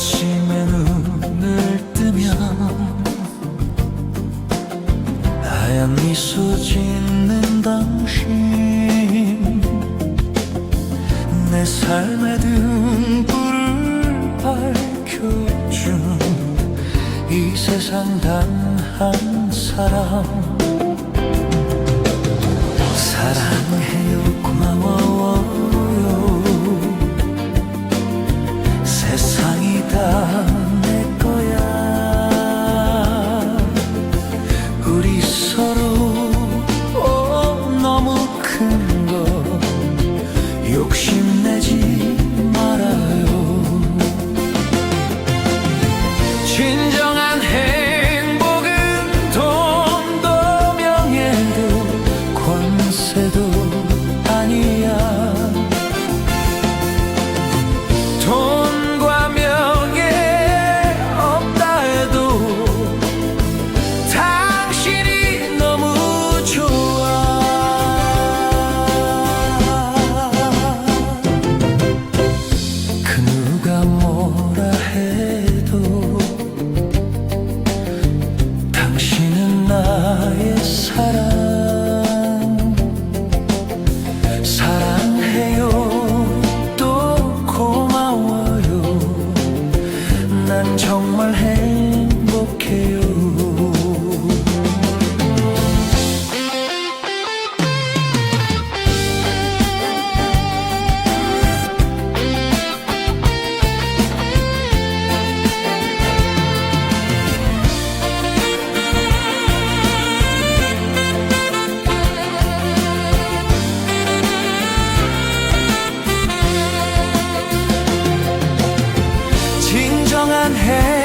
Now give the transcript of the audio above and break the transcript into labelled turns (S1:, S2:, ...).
S1: 아침에 눈을 뜨면 하얀 미소 짓는 당신. 내 삶의 등불을 밝혀준 이 세상 단 한 사람. 사랑해요. 또 고마워요. 난 정말 행복해요. hand